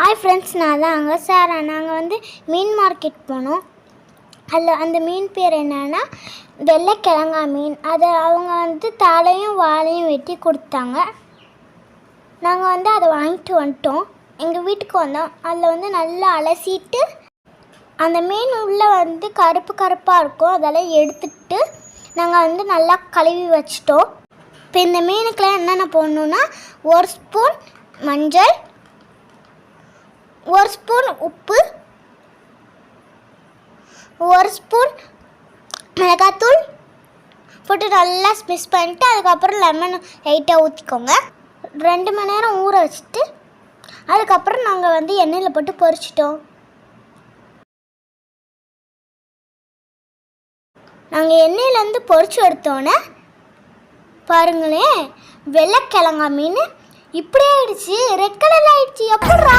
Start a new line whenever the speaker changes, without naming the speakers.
Hi friends நான் தான் அங்கே சார் நாங்கள் வந்து மீன் மார்க்கெட் போனோம். அதில் அந்த மீன் பேர் என்னென்னா வெள்ளைக்கிழங்கா மீன். அதை அவங்க வந்து தலையும் வாழையும் வெட்டி கொடுத்தாங்க. நாங்கள் வந்து அதை வாங்கிட்டு வந்துட்டோம். எங்கள் வீட்டுக்கு வந்தோம். அதில் வந்து நல்லா அலசிட்டு அந்த மீன் உள்ளே வந்து கருப்பு கருப்பாக இருக்கும். அதெல்லாம் எடுத்துட்டு நாங்கள் வந்து நல்லா கழுவி வச்சிட்டோம். இப்போ இந்த மீனுக்கெலாம் என்னென்ன போடணுன்னா ஒரு ஸ்பூன் மஞ்சள் ஒரு ஸ்பூன் உப்பு ஒரு ஸ்பூன் மிளகாத்தூள். போட்டு நல்லா மிக்ஸ் பண்ணிட்டு அதுக்கப்புறம் லெமன் லைட்டாக ஊற்றிக்கோங்க ரெண்டு மணி நேரம் ஊற வச்சுட்டு அதுக்கப்புறம் நாங்கள் வந்து எண்ணெயில் போட்டு பொரிச்சிட்டோம். நாங்கள் எண்ணெயிலேருந்து பொரிச்சு எடுத்தோன்னே பாருங்களேன் வெள்ளைக்கிழங்கா மீன். இப்படி ஆயிடுச்சு ரெட் கலர்ல ஆயிடுச்சு எப்படா?